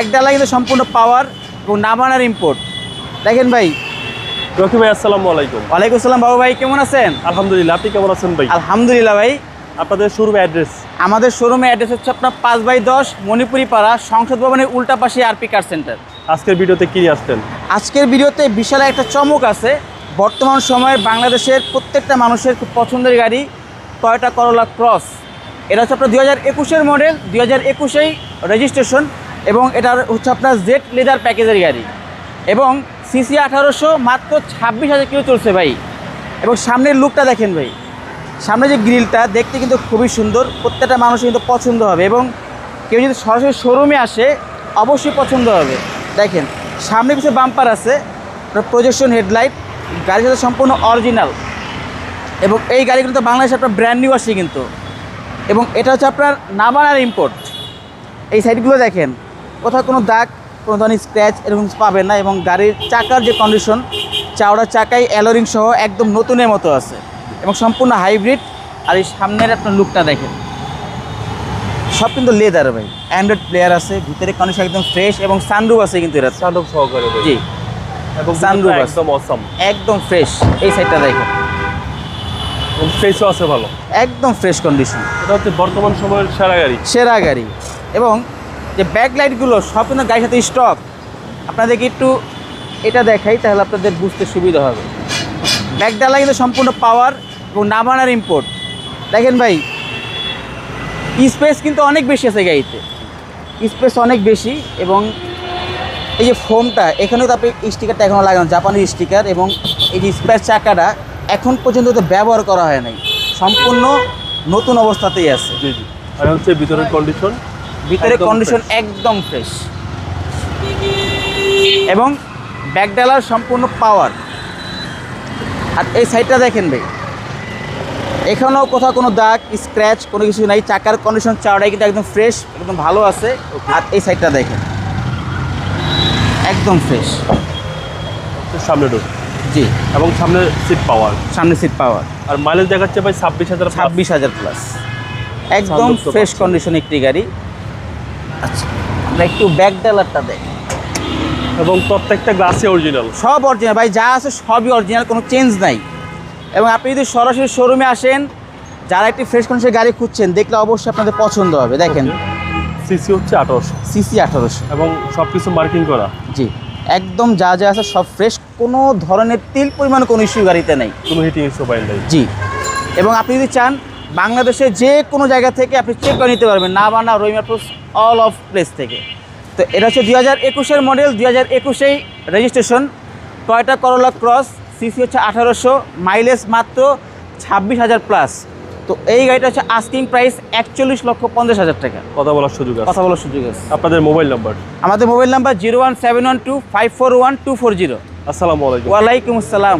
একডালা কিন্তু সম্পূর্ণ পাওয়ার এবং নামানার ইম্পোর্ট দেখেন ভাই। রকি ভাই আসসালামু আলাইকুম। ওয়ালাইকুম আসসালাম বাবু ভাই কেমন আছেন? আলহামদুলিল্লাহ আপনি কেমন আছেন ভাই? আলহামদুলিল্লাহ ভাই। আপনাদের শোরুম অ্যাড্রেস আমাদের শোরুমে অ্যাড্রেস হচ্ছে আপনার পাঁচ বাই দশ মণিপুরি পাড়া সংসদ ভবনের উল্টা পাশে আরপি কার সেন্টার আজকের ভিডিওতে কি আসতেন আজকের ভিডিওতে বিশাল একটা চমক আছে। বর্তমান সময়ে বাংলাদেশের প্রত্যেকটা মানুষের খুব পছন্দের গাড়ি টয়োটা করোলা ক্রস এটা হচ্ছে আপনার দু হাজার একুশের মডেল দু হাজার একুশেই রেজিস্ট্রেশন এবং এটার হচ্ছে আপনার জেড লেদার প্যাকেজের গাড়ি। এবং সিসি আঠারোশো মাত্র ছাব্বিশ হাজার কিলো চলছে ভাই। এবং সামনের লুকটা দেখেন ভাই। সামনে যে গ্রিলটা দেখতে কিন্তু খুবই সুন্দর। প্রত্যেকটা মানুষের কিন্তু পছন্দ হবে এবং কেউ যদি সরাসরি শোরুমে আসে, অবশ্যই পছন্দ হবে। দেখেন, সামনে কিছু বাম্পার আছে। প্রজেকশন হেডলাইট গাড়ির সাথে সম্পূর্ণ অরিজিনাল এবং এই গাড়িগুলো তো বাংলাদেশে আপনার ব্র্যান্ড নিউ আসছে কিন্তু। এবং এটা হচ্ছে আপনার নাবানার ইম্পোর্ট এই সাইডগুলো দেখেন। কোথাও কোনো দাগ কোনো ধরনের স্ক্র্যাচ এরকম পাবেন না এবং গাড়ির চাকার যে কন্ডিশন চাওড়া চাকায় অ্যালোরিং সহ একদম নতুনের মতো আছে এবং সম্পূর্ণ হাইব্রিড আর এই সামনের আপনার লুকটা দেখেন। সব কিন্তু লেদার ভাই। অ্যান্ড্রয়েড প্লেয়ার আছে ভিতরে কন্ডিশন একদম ফ্রেশ এবং সানরুফ আছে কিন্তু এটা সান্ডব সহকারে জি। এবং আছে। একদম অসম একদম ফ্রেশ এই সাইডটা দেখেন। ফেসও আছে ভালো। একদম ফ্রেশ কন্ডিশন এটা হচ্ছে বর্তমান সময়ের সেরা গাড়ি। সেরা গাড়ি। এবং যে ব্যাক লাইটগুলো সব কিন্তু গাড়ির সাথে স্টক আপনাদেরকে একটু এটা দেখাই, তাহলে আপনাদের বুঝতে সুবিধা হবে। ব্যাক ডালা কিন্তু সম্পূর্ণ পাওয়ার এবং নামানার ইম্পোর্ট দেখেন ভাই স্পেস কিন্তু অনেক বেশি আছে গাড়িতে। স্পেস অনেক বেশি এবং এই যে ফোমটা এখানেও তো আপনি স্টিকারটা এখনও লাগানো জাপানি স্টিকার এবং এই যে স্পেস চাকাটা এখন পর্যন্ত তো ব্যবহার করা হয় নাই। সম্পূর্ণ নতুন অবস্থাতেই আছে। জি জি। আর হচ্ছে ভিতরের কন্ডিশন ভিতরে কন্ডিশন একদম ফ্রেশ এবং ব্যাকডালার সম্পূর্ণ পাওয়ার আর এই সাইডটা দেখেন ভাই। এখানেও কোথাও কোনো দাগ স্ক্র্যাচ কোনো কিছু নাই। চাকার কন্ডিশন চাওড়াই কিন্তু একদম ফ্রেশ একদম ভালো আছে। আর এই সাইডটা দেখেন। একদম ফ্রেশ সামনে ডোর জি। এবং সামনে সিট পাওয়ার সামনে সিট পাওয়ার আর মাইলেজ দেখাচ্ছে ভাই ছাব্বিশ হাজার ছাব্বিশ হাজার প্লাস একদম ফ্রেশ কন্ডিশন একটি গাড়ি। আচ্ছা আমরা একটু ব্যাকডালারটা দেখি। এবং প্রত্যেকটা গ্লাসে অরিজিনাল সব অরিজিনাল ভাই যা আছে সবই অরিজিনাল কোনো চেঞ্জ নাই। এবং আপনি যদি সরাসরি শোরুমে আসেন যারা একটি ফ্রেশ কন্ডিশনের গাড়ি খুঁজছেন দেখলে অবশ্যই আপনাদের পছন্দ হবে। দেখেন। সিসি হচ্ছে আঠারোশো। সিসি আঠারোশো। এবং সব কিছু মার্কিং করা। জি। একদম যা যা আছে সব ফ্রেশ কোনো ধরনের তিল পরিমাণ কোনো ইস্যু গাড়িতে নেই। কোনো হিটিং ইস্যু জি। এবং আপনি যদি চান বাংলাদেশে যে কোনো জায়গা থেকে আপনি চেক করে নিতে পারবেন না বানা রহিমাপুর অল অফ প্লেস থেকে। তো এটা হচ্ছে দুই হাজার একুশের মডেল দুই হাজার একুশেই registration Toyota Corolla Cross CC হচ্ছে আঠারোশো মাইলেজ মাত্র ছাব্বিশ হাজার প্লাস তো এই গাড়িটা হচ্ছে আস্কিং প্রাইস একচল্লিশ লক্ষ পঞ্চাশ হাজার টাকা। কথা বলার সুযোগ আছে। কথা বলার সুযোগ আছে। আপনাদের মোবাইল নাম্বার আমাদের mobile number zero one seven one two five four one two four zero. আসসালামু আলাইকুম। ওয়ালাইকুম আসসালাম।